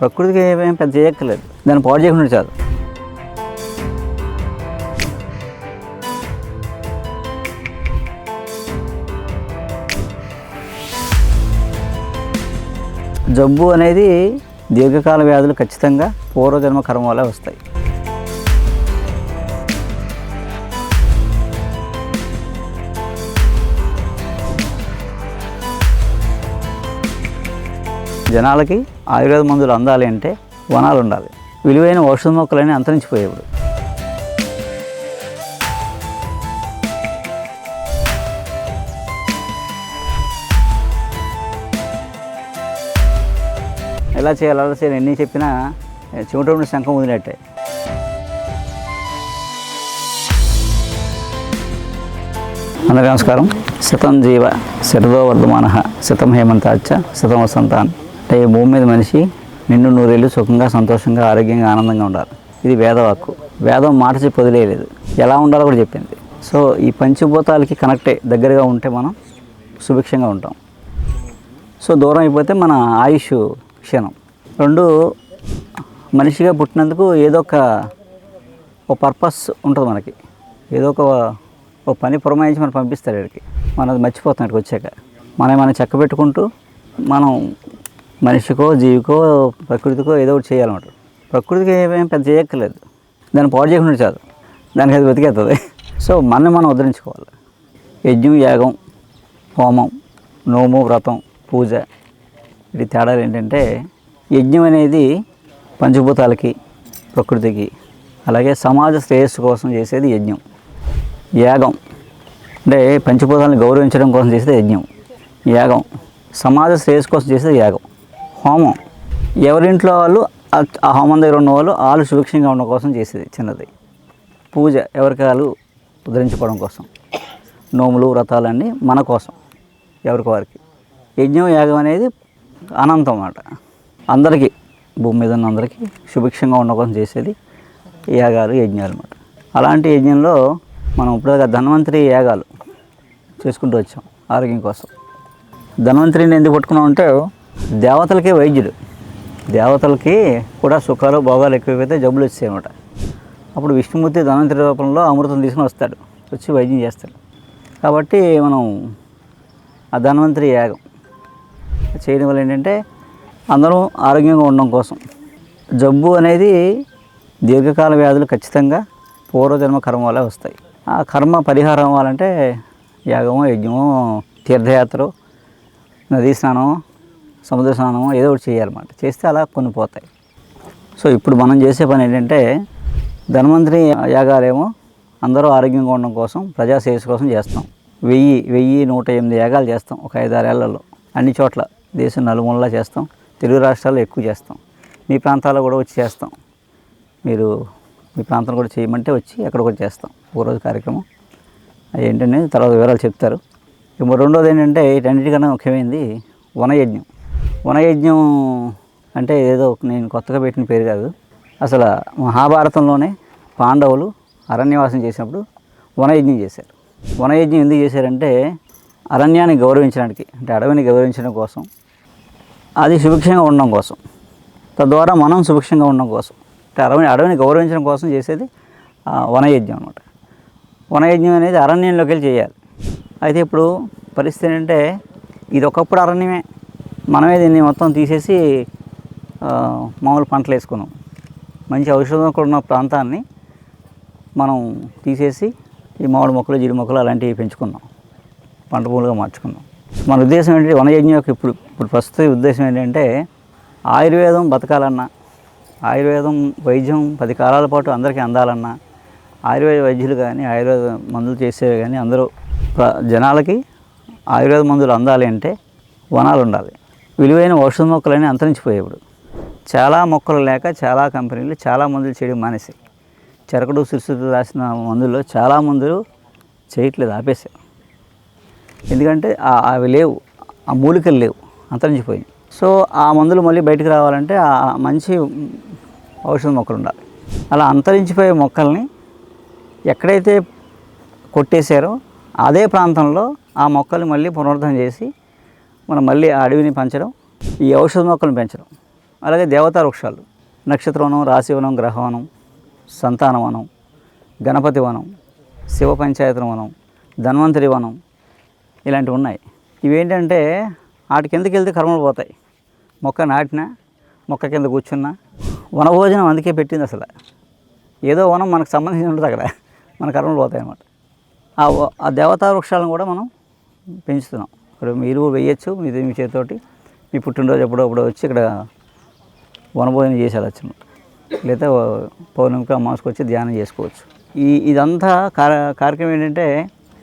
ప్రకృతికి ఏమేమి పెద్ద చేయక్కర్లేదు. దాన్ని పాడు చేయకుండా చాలు. జబ్బు అనేది దీర్ఘకాల వ్యాధులు ఖచ్చితంగా పూర్వజన్మ కర్మ వల్ల వస్తాయి. జనాలకి ఆయుర్వేద మందులు అందాలి అంటే వనాలు ఉండాలి విలువైన ఔషధ మొక్కలని అంతరించిపోయేవాడు ఎలా చేయాలి అలా చేయాలి ఎన్ని చెప్పినా చెమటోడిని శంఖం వదిలేట్టే అందరికీ నమస్కారం. శతం జీవ శరదో వర్ధమాన శతం హేమంతాచ శతం వసంతాన్. అంటే ఈ భూమి మీద మనిషి నిండు నూరేళ్ళు సుఖంగా సంతోషంగా ఆరోగ్యంగా ఆనందంగా ఉండాలి. ఇది వేదవాక్కు వేదం మాట చెప్పి వదిలేయలేదు. ఎలా ఉండాలో కూడా చెప్పింది. సో ఈ పంచభూతాలకి కనెక్టే దగ్గరగా ఉంటే మనం సుభిక్షంగా ఉంటాం. సో దూరం అయిపోతే మన ఆయుష్ క్షీణం. రెండు మనిషిగా పుట్టినందుకు ఏదో ఒక ఒక పర్పస్ ఉంటుంది మనకి. ఏదో ఒక ఒక పని పురమాయించి మనం పంపిస్తారు ఇక్కడికి మనం అది మర్చిపోతాం ఇక్కడికి వచ్చాక. మనం మనం చెక్క పెట్టుకుంటూ మనం మనిషికో జీవికో ప్రకృతికో ఏదో ఒకటి చేయాలన్నమాట. ప్రకృతికి ఏమేమి పెద్ద చేయక్కర్లేదు. దాన్ని పాడు చేయకుండా చాలు. దానికి అది బతికేస్తుంది సో మనం మనం ఉద్ధరించుకోవాలి. యజ్ఞం యాగం హోమం నోము వ్రతం పూజ ఇది తేడాలు ఏంటంటే యజ్ఞం అనేది పంచభూతాలకి ప్రకృతికి అలాగే సమాజ శ్రేయస్సు కోసం చేసేది యజ్ఞం. యాగం అంటే పంచభూతాలను గౌరవించడం కోసం చేసేది యజ్ఞం. యాగం సమాజ శ్రేయస్సు కోసం చేసేది యాగం. హోమం. ఎవరింట్లో వాళ్ళు ఆ- హోమం దగ్గర ఉన్న వాళ్ళు వాళ్ళు సుభిక్షంగా ఉండడం కోసం చేసేది చిన్నది. పూజ ఎవరికి వాళ్ళు ఉద్ధరించుకోవడం కోసం. నోములు వ్రతాలన్నీ మన కోసం ఎవరికి వారికి. యజ్ఞం యాగం అనేది అనంతం అన్నమాట. అందరికీ భూమి మీద ఉన్న అందరికీ సుభిక్షంగా ఉండడం కోసం చేసేది యాగాలు యజ్ఞాలు అన్నమాట. అలాంటి యజ్ఞంలో మనం ఇప్పుడు ధన్వంతరి యాగాలు చేసుకుంటూ వచ్చాం ఆరోగ్యం కోసం. ధన్వంతరిని ఎందుకు పట్టుకున్నాం అంటే దేవతలకే వైద్యుడు దేవతలకి కూడా సుఖాలు భోగాలు ఎక్కువైపోతే జబ్బులు వచ్చాయన్నమాట అప్పుడు విష్ణుమూర్తి ధన్వంతరి రూపంలో అమృతం తీసుకుని వస్తాడు. వచ్చి వైద్యం చేస్తాడు. కాబట్టి మనం ఆ ధన్వంతరి యాగం చేయడం వల్ల ఏంటంటే అందరం ఆరోగ్యంగా ఉండడం కోసం. జబ్బు అనేది దీర్ఘకాల వ్యాధులు ఖచ్చితంగా పూర్వజన్మ కర్మ వల్ల వస్తాయి. ఆ కర్మ పరిహారం అవ్వాలంటే యాగమో యజ్ఞమో తీర్థయాత్ర నదీ స్నానం సముద్ర స్నానమో ఏదో ఒకటి చేయాలన్నమాట. చేస్తే అలా కొన్ని పోతాయి. సో ఇప్పుడు మనం చేసే పని ఏంటంటే ధన్వంతరి యాగాలేమో అందరూ ఆరోగ్యంగా ఉండడం కోసం ప్రజా కోసం చేస్తాం. వెయ్యి వెయ్యి నూట ఎనిమిది యాగాలు చేస్తాం ఒక ఐదారేళ్ళలో అన్ని చోట్ల దేశం నలుమూలలా చేస్తాం. తెలుగు రాష్ట్రాల్లో ఎక్కువ చేస్తాం. మీ ప్రాంతాల్లో కూడా వచ్చి చేస్తాం. మీరు మీ ప్రాంతం కూడా చేయమంటే వచ్చి అక్కడ కూడా చేస్తాం. ఒకరోజు కార్యక్రమం. అది ఏంటంటే తర్వాత వివరాలు చెప్తారు. ఇప్పుడు రెండోది ఏంటంటే వీటన్నిటికన్నా ముఖ్యమైనది వనయజ్ఞం. వనయజ్ఞం అంటే ఏదో నేను కొత్తగా పెట్టిన పేరు కాదు. అసలు మహాభారతంలోనే పాండవులు అరణ్యవాసం చేసినప్పుడు వనయజ్ఞం చేశారు. వనయజ్ఞం ఎందుకు చేశారంటే అరణ్యాన్ని గౌరవించడానికి అంటే అడవిని గౌరవించడం కోసం అది సుభిక్షంగా ఉండడం కోసం తద్వారా మనం సుభిక్షంగా ఉండడం కోసం అంటే అడవిని అడవిని గౌరవించడం కోసం చేసేది వనయజ్ఞం అనమాట వనయజ్ఞం అనేది అరణ్యంలోకి వెళ్ళి చేయాలి. అయితే ఇప్పుడు పరిస్థితి ఏంటంటే ఇది ఒకప్పుడు అరణ్యమే. మనమే దీన్ని మొత్తం తీసేసి మామూలు పంటలు వేసుకున్నాం. మంచి ఔషధం కూడా ఉన్న ప్రాంతాన్ని మనం తీసేసి ఈ మామిడి మొక్కలు జీడి మొక్కలు అలాంటివి పెంచుకున్నాం. పంట భూములుగా మార్చుకున్నాం. మన ఉద్దేశం ఏంటంటే వనయజ్ఞం యొక్క ఇప్పుడు ఇప్పుడు ప్రస్తుత ఉద్దేశం ఏంటంటే ఆయుర్వేదం బతకాలన్నా ఆయుర్వేదం వైద్యం పది కాలాల పాటు అందరికీ అందాలన్నా ఆయుర్వేద వైద్యులు కానీ ఆయుర్వేద మందులు చేసేవి కానీ అందరూ ప్ర- జనాలకి ఆయుర్వేద మందులు అందాలి అంటే వనాలు ఉండాలి విలువైన ఔషధ మొక్కలన్నీ అంతరించిపోయేప్పుడు. చాలా మొక్కలు లేక చాలా కంపెనీలు చాలా మందులు చేయడం మానేసాయి చెరకడు సిరిసిరి రాసిన మందుల్లో చాలా మందులు చేయట్లేదు ఆపేసాయి ఎందుకంటే అవి లేవు ఆ మూలికలు లేవు అంతరించిపోయింది సో ఆ మందులు మళ్ళీ బయటకు రావాలంటే ఆ మంచి ఔషధ మొక్కలు ఉండాలి. అలా అంతరించిపోయే మొక్కల్ని ఎక్కడైతే కొట్టేశారో అదే ప్రాంతంలో ఆ మొక్కలు మళ్ళీ పునరుద్ధరణ చేసి మనం మళ్ళీ ఆ అడవిని పెంచడం ఈ ఔషధ మొక్కలను పెంచడం అలాగే దేవతా వృక్షాలు నక్షత్రవనం రాశివనం గ్రహవనం సంతానవనం గణపతి వనం శివ పంచాయతన వనం ధన్వంతరి వనం ఇలాంటివి ఉన్నాయి. ఇవేంటంటే వాటి కిందకి వెళ్తే కర్మలు పోతాయి. మొక్క నాటినా మొక్క కింద కూర్చున్నా వనభోజనం అందుకే పెట్టింది అసలు. ఏదో వనం మనకు సంబంధించి ఉంటుంది అక్కడ. మన కర్మలు పోతాయి అన్నమాట ఆ ఆ దేవతా వృక్షాలను కూడా మనం పెంచుతున్నాం. ఇక్కడ మీరు వేయచ్చు మీది మీ చేతితోటి. మీ పుట్టినరోజు ఎప్పుడో వచ్చి ఇక్కడ వనభోజనం చేసి వెళ్ళచ్చు లేదా పౌర్ణమికి అమావాస్యకి వచ్చి ధ్యానం చేసుకోవచ్చు. ఈ ఇదంతా కార కార్యక్రమం ఏంటంటే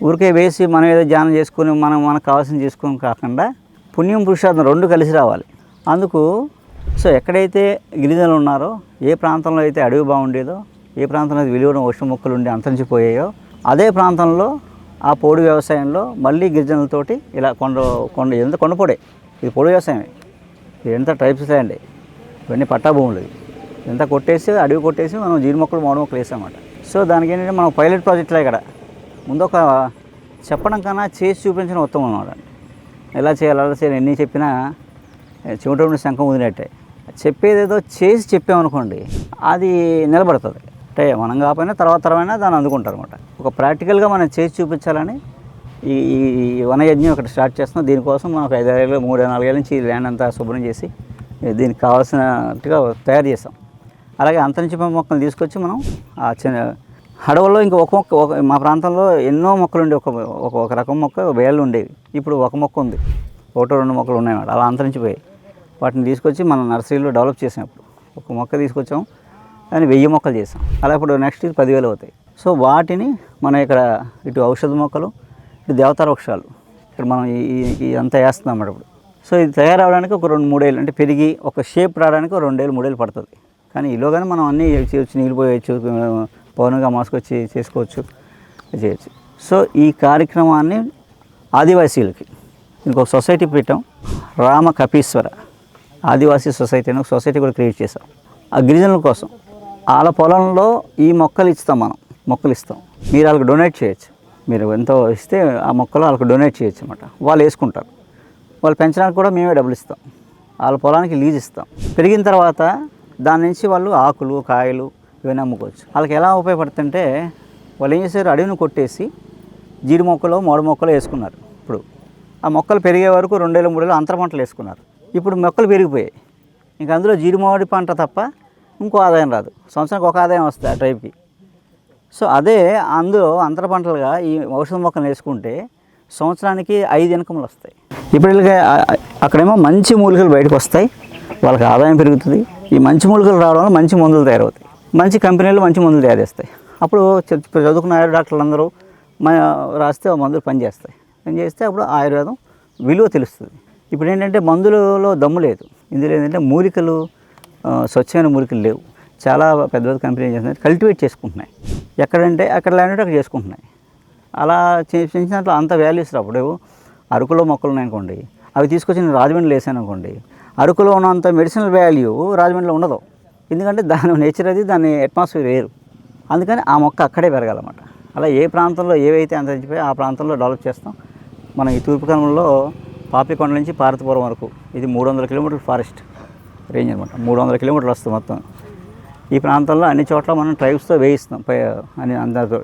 ఊరికే వేసి మనం ఏదో ధ్యానం చేసుకుని మనం మనకు కావాల్సింది చేసుకుని కాకుండా పుణ్యం పురుషార్థం రెండు కలిసి రావాలి. అందుకు సో ఎక్కడైతే గిరిజనులు ఉన్నారో ఏ ప్రాంతంలో అయితే అడవి బాగుండేదో ఏ ప్రాంతంలో అయితే విలువైన ఉష్ణ మొక్కలు ఉండి అంతరించిపోయాయో అదే ప్రాంతంలో ఆ పోడు వ్యవసాయంలో మళ్ళీ గిరిజనులతోటి ఇలా కొండ కొండ ఎంత కొండపోడే ఇది పొడి వ్యవసాయమే. ఇది ఎంత టైప్స్ ల్యాండ్ ఇవన్నీ పట్టా భూములు ఎంత కొట్టేసి అడవి కొట్టేసి మనం జీడి మొక్కలు మామిడి మొక్కలు వేసామన్నమాట. సో దానికి ఏంటంటే మనం పైలట్ ప్రాజెక్ట్లే ఇక్కడ. ముందు ఒక చెప్పడం కన్నా చేసి చూపించడం ఉత్తమం అన్నమాట. ఎలా చేయాలి అలా చేయాలి ఎన్ని చెప్పినా చెమటప్పుడు శంఖం వదిలేట్టే చెప్పేదేదో చేసి చెప్పామనుకోండి అది నిలబడుతుంది. అంటే మనం కాకపోయినా తర్వాత తరమైనా దాన్ని అందుకుంటారు అనమాట ఒక ప్రాక్టికల్గా మనం చేసి చూపించాలని ఈ ఈ వనయజ్ఞం ఒకటి స్టార్ట్ చేస్తున్నాం. దీనికోసం మనం ఒక ఐదారేళ్ళు మూడు నాలుగేళ్ళ నుంచి ల్యాండ్ అంతా శుభ్రం చేసి దీనికి కావాల్సినట్టుగా తయారు చేస్తాం. అలాగే అంతరించిపోయిన మొక్కలు తీసుకొచ్చి మనం ఆ చిన్న అడవుల్లో ఇంకా ఒక మొక్క ఒక మా ప్రాంతంలో ఎన్నో మొక్కలు ఉండే ఒక ఒక రకం మొక్క వేళ్ళు ఉండేవి. ఇప్పుడు ఒక మొక్క ఉంది. ఒకటో రెండు మొక్కలు ఉన్నాయన్నమాట. అలా అంతరించిపోయాయి. వాటిని తీసుకొచ్చి మనం నర్సరీలో డెవలప్ చేసినప్పుడు ఒక మొక్క తీసుకొచ్చాం. దాన్ని వెయ్యి మొక్కలు చేసాం. అలా ఇప్పుడు నెక్స్ట్ ఇది పదివేలు అవుతాయి. సో వాటిని మనం ఇక్కడ ఇటు ఔషధ మొక్కలు ఇటు దేవతా వృక్షాలు ఇక్కడ మనం ఈ అంతా వేస్తున్నాం అన్నమాట ఇప్పుడు. సో ఇది తయారవడానికి ఒక రెండు మూడేళ్ళు అంటే పెరిగి ఒక షేప్ రావడానికి ఒక రెండేళ్ళు మూడేళ్ళు పడుతుంది. కానీ ఈలోగానే మనం అన్నీ చేయొచ్చు నీళ్ళు పోయొచ్చు పౌర్ణమిగా మాసుకొచ్చి చేసుకోవచ్చు చేయొచ్చు. సో ఈ కార్యక్రమాన్ని ఆదివాసీలకి దీనికి ఒక సొసైటీ పెట్టాం రామ కపీశ్వర ఆదివాసీ సొసైటీ అని ఒక సొసైటీ కూడా క్రియేట్ చేసాం ఆ గిరిజనుల కోసం వాళ్ళ పొలంలో ఈ మొక్కలు ఇస్తాం మనం. మొక్కలు ఇస్తాం. మీరు వాళ్ళకి డొనేట్ చేయొచ్చు. మీరు ఎంతో ఇస్తే ఆ మొక్కలు వాళ్ళకి డొనేట్ చేయొచ్చు అనమాట వాళ్ళు వేసుకుంటారు. వాళ్ళు పెంచడానికి కూడా మేమే డబ్బులు ఇస్తాం. వాళ్ళ పొలానికి లీజ్ ఇస్తాం. పెరిగిన తర్వాత దాని నుంచి వాళ్ళు ఆకులు కాయలు ఇవన్నీ అమ్ముకోవచ్చు. వాళ్ళకి ఎలా ఉపయోగపడుతుంటే వాళ్ళు ఏం చేశారు? అడవిని కొట్టేసి జీడి మొక్కలు మోడ మొక్కలు వేసుకున్నారు. ఇప్పుడు ఆ మొక్కలు పెరిగే వరకు రెండేళ్ళు మూడేళ్ళు అంతర పంటలు వేసుకున్నారు. ఇప్పుడు మొక్కలు పెరిగిపోయాయి. ఇంకా అందులో జీడి మామిడి పంట తప్ప ఇంకో ఆదాయం రాదు. సంవత్సరానికి ఒక ఆదాయం వస్తుంది ఆ ట్రైబ్కి సో అదే అందులో అంతర పంటలుగా ఈ ఔషధ మొక్కలు వేసుకుంటే సంవత్సరానికి ఐదు ఇన్కములు వస్తాయి. ఇప్పుడు అక్కడేమో మంచి మూలికలు బయటకు వస్తాయి. వాళ్ళకి ఆదాయం పెరుగుతుంది. ఈ మంచి మూలికలు రావడం వల్ల మంచి మందులు తయారవుతాయి. మంచి కంపెనీలు మంచి మందులు తయారు చేస్తాయి. అప్పుడు చదువుకున్న ఆయుర్వేద డాక్టర్లు అందరూ రాస్తే ఆ మందులు పనిచేస్తాయి. పనిచేస్తే అప్పుడు ఆయుర్వేదం విలువ తెలుస్తుంది. ఇప్పుడు ఏంటంటే మందులలో దమ్ము లేదు. ఇందులో ఏంటంటే మూలికలు స్వచ్ఛమైన మురికిలు లేవు. చాలా పెద్ద పెద్ద కంపెనీలు చేస్తున్నాయి? కల్టివేట్ చేసుకుంటున్నాయి. ఎక్కడంటే అక్కడ ల్యాండ్ అక్కడ చేసుకుంటున్నాయి. అలా చేసిన దాంట్లో అంత వాల్యూస్ అప్పుడు అరకులో మొక్కలు ఉన్నాయనుకోండి అవి తీసుకొచ్చి నేను రాజమండ్రిలో వేసాను అనుకోండి అరకులో ఉన్నంత మెడిసినల్ వాల్యూ రాజమండ్రిలో ఉండదు. ఎందుకంటే దాని నేచర్ అది దాని అట్మాస్ఫియర్ వేరు. అందుకని ఆ మొక్క అక్కడే పెరగాలన్నమాట. అలా ఏ ప్రాంతంలో ఏవైతే అంతరించిపోయి ఆ ప్రాంతంలో డెవలప్ చేస్తాం. మనం ఈ తూర్పు కనుమలో పాపికొండ నుంచి పార్వతీపురం వరకు ఇది మూడు వందల కిలోమీటర్ల ఫారెస్ట్ రేంజ్ అనమాట మూడు వందల కిలోమీటర్లు వస్తుంది మొత్తం. ఈ ప్రాంతంలో అన్ని చోట్ల మనం ట్రైబ్స్తో వేయిస్తాం పై అని అందరితో.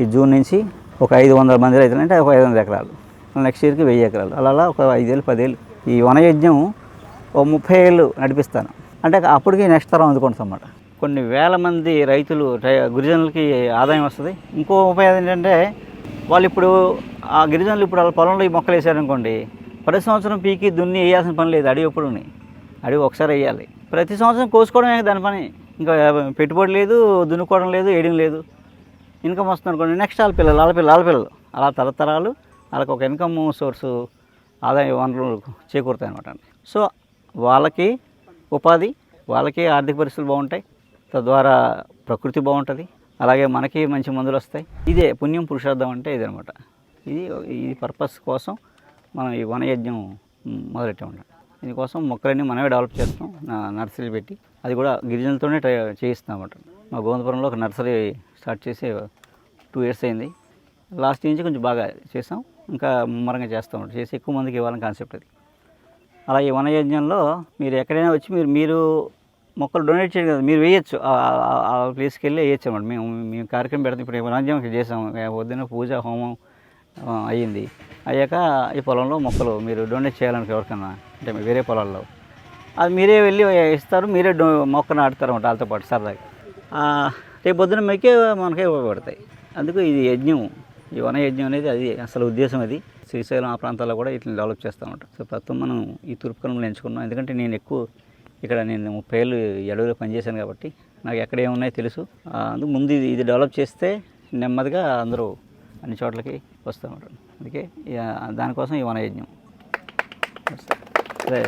ఈ జూన్ నుంచి ఒక ఐదు వందల మంది రైతులు అంటే ఒక ఐదు వందల ఎకరాలు. నెక్స్ట్ ఇయర్కి వెయ్యి ఎకరాలు. అలా ఒక ఐదేళ్ళు పదేళ్ళు. ఈ వనయజ్ఞం ఓ ముప్పై ఏళ్ళు నడిపిస్తాను. అంటే అప్పటికి నెక్స్ట్ తరం అందుకుంటాం అన్నమాట. కొన్ని వేల మంది రైతులు గిరిజనులకి ఆదాయం వస్తుంది. ఇంకో ఉపయోగం ఏంటంటే వాళ్ళు ఇప్పుడు ఆ గిరిజనులు ఇప్పుడు వాళ్ళ పొలంలో ఈ మొక్కలు వేసారనుకోండి ప్రతి సంవత్సరం పీకి దున్ని వేయాల్సిన పని లేదు అడిగి ఎప్పుడు అడిగి ఒకసారి వేయాలి. ప్రతి సంవత్సరం కోసుకోవడమే దాని పని. ఇంకా పెట్టుబడి లేదు దున్నుకోవడం లేదు వేయడం లేదు. ఇన్కమ్ వస్తుంది అనుకోండి నెక్స్ట్ వాళ్ళ పిల్లలు వాళ్ళ పిల్లలు వాళ్ళ పిల్లలు. అలా తరతరాలు వాళ్ళకి ఒక ఇన్కమ్ సోర్సు ఆదాయ వనరులు చేకూరుతాయి అనమాట సో వాళ్ళకి ఉపాధి వాళ్ళకి ఆర్థిక పరిస్థితులు బాగుంటాయి. తద్వారా ప్రకృతి బాగుంటుంది. అలాగే మనకి మంచి మందులు వస్తాయి. ఇదే పుణ్యం పురుషార్థం అంటే ఇదనమాట ఇది ఈ పర్పస్ కోసం మనం ఈ వనయజ్ఞం మొదలెట్టామంట దీనికోసం మొక్కలన్నీ మనమే డెవలప్ చేస్తాం నర్సరీ పెట్టి. అది కూడా గిరిజనులతోనే ట్రై చేయిస్తాం అన్నమాట. మా గోవిందపురంలో ఒక నర్సరీ స్టార్ట్ చేసి టూ ఇయర్స్ అయింది. లాస్ట్ నుంచి కొంచెం బాగా చేసాం ఇంకా ముమ్మరంగా చేస్తాం చేసి ఎక్కువ మందికి ఇవ్వాలని కాన్సెప్ట్ అది. అలా ఈ వనయజ్ఞంలో మీరు ఎక్కడైనా వచ్చి మీరు మీరు మొక్కలు డొనేట్ చేయండి కదా మీరు వేయచ్చు. ఆ- ప్లేస్కి వెళ్ళి వేయచ్చు అనమాట మేము మేము కార్యక్రమం పెడతాం. ఇప్పుడు వనయజ్ఞం చేసాము చేసాం పొద్దున్న పూజ హోమం అయ్యింది. అయ్యాక ఈ పొలంలో మొక్కలు మీరు డొనేట్ చేయాలని ఎవరికన్నా అంటే వేరే పొలాల్లో అది మీరే వెళ్ళి ఇస్తారు మీరే డో మొక్క నాటుతారు అన్నమాట వాళ్ళతో పాటు సరదాగా. రేపు పొద్దున మీకే మనకే ఉపయోగపడతాయి. అందుకు ఇది యజ్ఞం. ఈ వన యజ్ఞం అనేది అది అసలు ఉద్దేశం అది. శ్రీశైలం ఆ ప్రాంతాల్లో కూడా ఇట్లా డెవలప్ చేస్తూ ఉంటాం సో ప్రస్తుతం మనం ఈ తూర్పు ఎంచుకున్నాం. ఎందుకంటే నేను ఎక్కువ ఇక్కడ నేను ముప్పై ఏళ్ళు అడవిలో పనిచేశాను కాబట్టి నాకు ఎక్కడ ఏమున్నాయో తెలుసు. అందుకు ముందు ఇది ఇది డెవలప్ చేస్తే నెమ్మదిగా అందరూ అన్ని చోట్లకి వస్తూ ఉంటాం అందుకే ఇక దానికోసం ఈ వనయజ్ఞం సరే